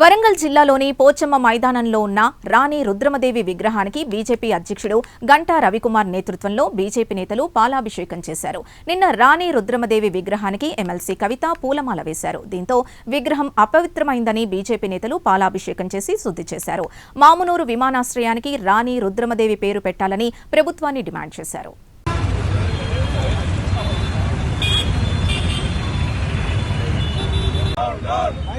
వరంగల్ జిల్లాలోని పోచమ్మ మైదానంలో ఉన్న రాణి రుద్రమదేవి విగ్రహానికి బీజేపీ అధ్యక్షుడు గంటా రవికుమార్ నేతృత్వంలో బీజేపీ నేతలు పాలాభిషేకం చేశారు. నిన్న రాణి రుద్రమదేవి విగ్రహానికి ఎమ్మెల్సీ కవిత పూలమాల వేశారు. దీంతో విగ్రహం అపవిత్రమైందని బీజేపీ నేతలు పాలాభిషేకం చేసి శుద్ధి చేశారు. మామునూరు విమానాశ్రయానికి రాణి రుద్రమదేవి పేరు పెట్టాలని ప్రభుత్వాన్ని డిమాండ్ చేశారు. God.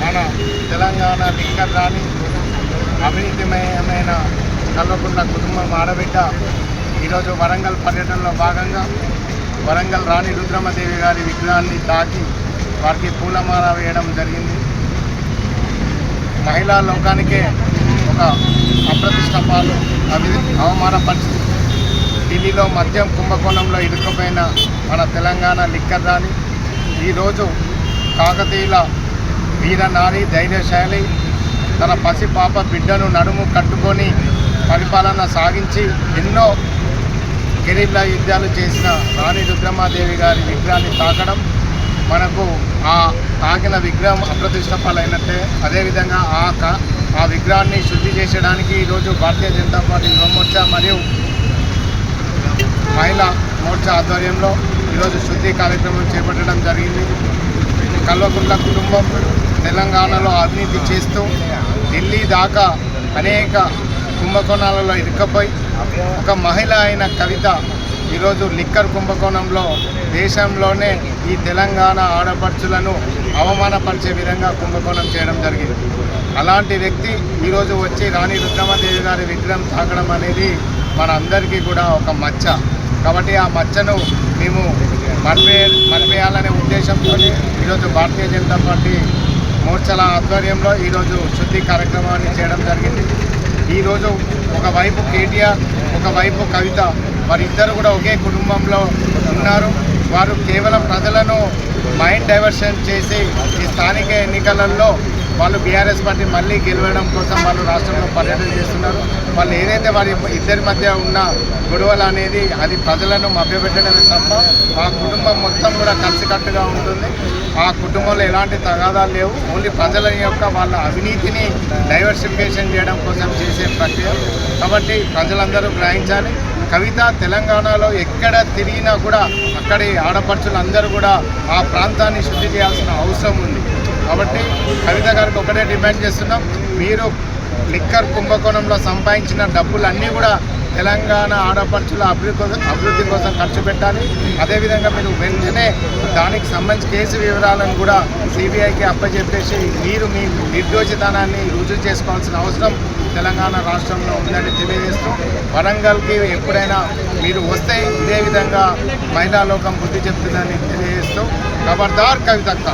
మన తెలంగాణ లిక్కర్ రాని అవినీతిమయమైన కల్వకుంట్ల కుటుంబం ఆడబిడ్డ. ఈరోజు వరంగల్ పర్యటనలో భాగంగా వరంగల్ రాణి రుద్రమదేవి గారి విగ్రహాన్ని తాకి వారికి పూలమాల వేయడం జరిగింది. మహిళా లోకానికే ఒక అప్రతిష్ట పాలు అవి పరిస్థితి. ఢిల్లీలో మద్యం కుంభకోణంలో ఇరుక్కుపోయిన మన తెలంగాణ లిక్కర్ రాణి. ఈరోజు కాకతీయుల వీరనారి ధైర్యశాలి తన పసి పాప బిడ్డను నడుము కట్టుకొని పరిపాలన సాగించి ఎన్నో గిరిల్ల యుద్ధాలు చేసిన రాణి రుద్రమాదేవి గారి విగ్రహాన్ని తాకడం మనకు ఆ తాకిన విగ్రహం అప్రతిష్ట పాలైనట్టే అదేవిధంగా ఆ క- ఆ విగ్రహాన్ని శుద్ధి చేసేయడానికి ఈరోజు భారతీయ జనతా పార్టీ యువమోర్చా మరియు మహిళా మోర్చా ఆధ్వర్యంలో ఈరోజు శుద్ధి కార్యక్రమం చేపట్టడం జరిగింది. కల్వకుంట్ల కుటుంబం తెలంగాణలో అవినీతి చేస్తూ ఢిల్లీ దాకా అనేక కుంభకోణాలలో ఇరుక్కపోయి ఒక మహిళ అయిన కవిత ఈరోజు లిక్కర్ కుంభకోణంలో దేశంలోనే ఈ తెలంగాణ ఆడపడుచులను అవమానపరిచే విధంగా కుంభకోణం చేయడం జరిగింది. అలాంటి వ్యక్తి ఈరోజు వచ్చి రాణి రుద్రమదేవి గారి విగ్రహం తాకడం అనేది మన అందరికీ కూడా ఒక మచ్చ. కాబట్టి ఆ మచ్చను మేము మరిపే మరిపేయాలనే ఉద్దేశంతో ఈరోజు భారతీయ జనతా పార్టీ మోర్చల ఆధ్వర్యంలో ఈరోజు శుద్ధి కార్యక్రమాన్ని చేయడం జరిగింది. ఈరోజు ఒకవైపు కేటీఆర్ ఒకవైపు కవిత. వారిద్దరు కూడా ఒకే కుటుంబంలో ఉన్నారు. వారు కేవలం ప్రజలను మైండ్ డైవర్షన్ చేసి ఈ స్థానిక ఎన్నికలలో వాళ్ళు బీఆర్ఎస్ పార్టీ మళ్ళీ గెలవడం కోసం వాళ్ళు రాష్ట్రంలో పర్యటన చేస్తున్నారు. వాళ్ళు ఏదైతే వారి ఇద్దరి మధ్య ఉన్న గొడవలు అనేది అది ప్రజలను మభ్యపెట్టడమే తప్ప ఆ కుటుంబం మొత్తం కూడా కలిసికట్టుగా ఉంటుంది. ఆ కుటుంబంలో ఎలాంటి తగాదాలు లేవు. ఓన్లీ ప్రజల యొక్క వాళ్ళ అవినీతిని డైవర్సిఫికేషన్ చేయడం కోసం చేసే ప్రక్రియ. కాబట్టి ప్రజలందరూ గ్రహించాలి. కవిత తెలంగాణలో ఎక్కడ తిరిగినా కూడా అక్కడి ఆడపడుచులు అందరూ కూడా ఆ ప్రాంతాన్ని శుద్ధి చేయాల్సిన అవసరం ఉంది. కాబట్టి కవిత గారికి ఒకటే డిమాండ్ చేస్తున్నాం. మీరు లిక్కర్ కుంభకోణంలో సంపాదించిన డబ్బులన్నీ కూడా తెలంగాణ ఆడపడుచుల అభివృద్ధి అభివృద్ధి కోసం ఖర్చు పెట్టాలి. అదేవిధంగా మీరు వెంటనే దానికి సంబంధించి కేసు వివరాలను కూడా సిబిఐకి అప్పచెప్పేసి మీరు మీ నిర్దోషితనాన్ని రుజువు చేసుకోవాల్సిన అవసరం తెలంగాణ రాష్ట్రంలో ఉందని తెలియజేస్తూ వరంగల్కి ఎప్పుడైనా మీరు వస్తే ఇదే విధంగా మహిళా లోకం బుద్ధి చెప్తుందని తెలియజేస్తూ. ఖబర్దార్ కవితక్క